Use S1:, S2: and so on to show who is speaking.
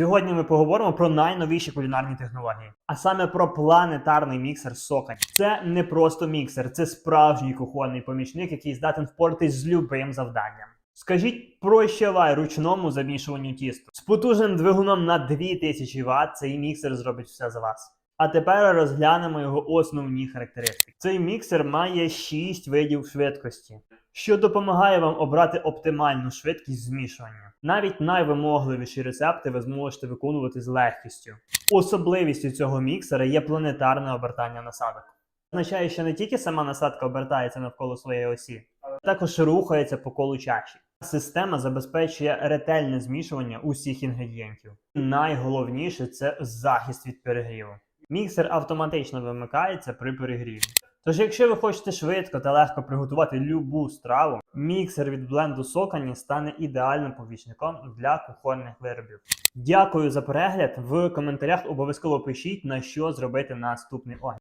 S1: Сьогодні ми поговоримо про найновіші кулінарні технології, а саме про планетарний міксер Сокань. Це не просто міксер, це справжній кухонний помічник, який здатен впоратись з любим завданням. Скажіть, прощавай ручному замішуванню тісту. З потужним двигуном на 2000 Вт цей міксер зробить все за вас. А тепер розглянемо його основні характеристики. Цей міксер має 6 видів швидкості, що допомагає вам обрати оптимальну швидкість змішування. Навіть найвимогливіші рецепти ви зможете виконувати з легкістю. Особливістю цього міксера є планетарне обертання насадок. Означає, що не тільки сама насадка обертається навколо своєї осі, а також рухається по колу чаші. Система забезпечує ретельне змішування усіх інгредієнтів. Найголовніше це захист від перегріву. Міксер автоматично вимикається при перегріві. Тож, якщо ви хочете швидко та легко приготувати любу страву, міксер від бленду Сокані стане ідеальним помічником для кухонних виробів. Дякую за перегляд. В коментарях обов'язково пишіть на що зробити наступний огляд.